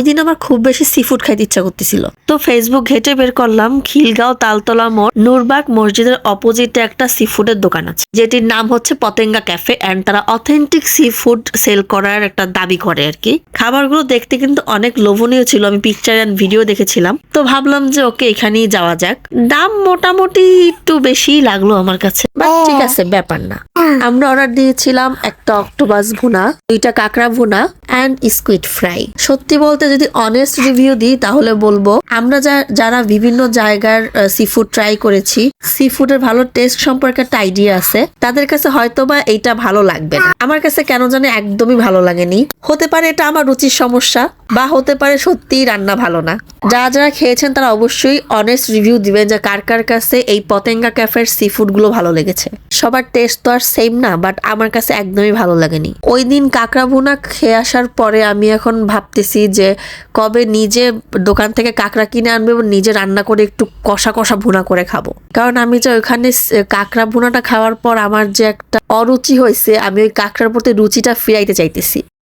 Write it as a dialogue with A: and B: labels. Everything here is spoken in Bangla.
A: ওই দিন আমার খুব বেশি সি ফুড খাইতে ইচ্ছা করতেছিল। তো ফেসবুক ঘেটে বের করলাম খিলগাঁও তালতলা মোড় নুরবাগ মসজিদের অপোজিটে একটা সি ফুডের দোকান আছে। যেটির নাম হচ্ছে পতেঙ্গা ক্যাফে অ্যান্ড তারা অথেন্টিক সি ফুড সেল করার একটা দাবি করে আর কি। খাবারগুলো দেখতে কিন্তু অনেক লোভনীয় ছিল আমি পিকচার অ্যান্ড ভিডিও দেখেছিলাম। তো ভাবলাম যে ওকে এখানেই যাওয়া যাক। দাম মোটামুটি একটু বেশি লাগল আমার কাছে বাট ঠিক আছে ব্যাপার না। আমরা অর্ডার দিয়েছিলাম একটা অক্টোবাস ভুনা, দুইটা কাঁকড়া ভুনা অ্যান্ড স্কুইড ফ্রাই সত্যি বলতে যদি অনেস্ট রিভিউ দিই, তাহলে বলব, আমরা যারা বিভিন্ন জায়গার সি ফুড ট্রাই করেছি সি ফুডের ভালো টেস্ট সম্পর্কে একটা আইডিয়া আছে, তাদের কাছে হয়তো বা এইটা ভালো লাগবে না। আমার কাছে কেন জানে একদমই ভালো লাগেনি। হতে পারে এটা আমার রুচির সমস্যা, বা হতে পারে সত্যিই রান্না ভালো না। যারা যারা খেয়েছেন, তারা অবশ্যই অনেস্ট রিভিউ দিবেন যে কার কার কাছে এই পতেঙ্গা ক্যাফের সি ফুডগুলো ভালো লেগেছে। সবার টেস্ট তো আর সেম না বাট আমার কাছে একদমই ভালো লাগেনি। ওই দিন কাঁকড়া ভুনা খেয়ে আসার পরে আমি এখন ভাবতেছি যে কবে নিজে দোকান থেকে কাঁকড়া কিনে আনবে এবং নিজে রান্না করে একটু কষা কষা ভুনা করে খাব। কারণ আমি যে ওইখানে কাঁকড়া ভুনাটা খাওয়ার পর আমার যে একটা অরুচি হয়েছে আমি ওই কাঁকড়ার প্রতি রুচিটা ফিরাইতে চাইতেছি।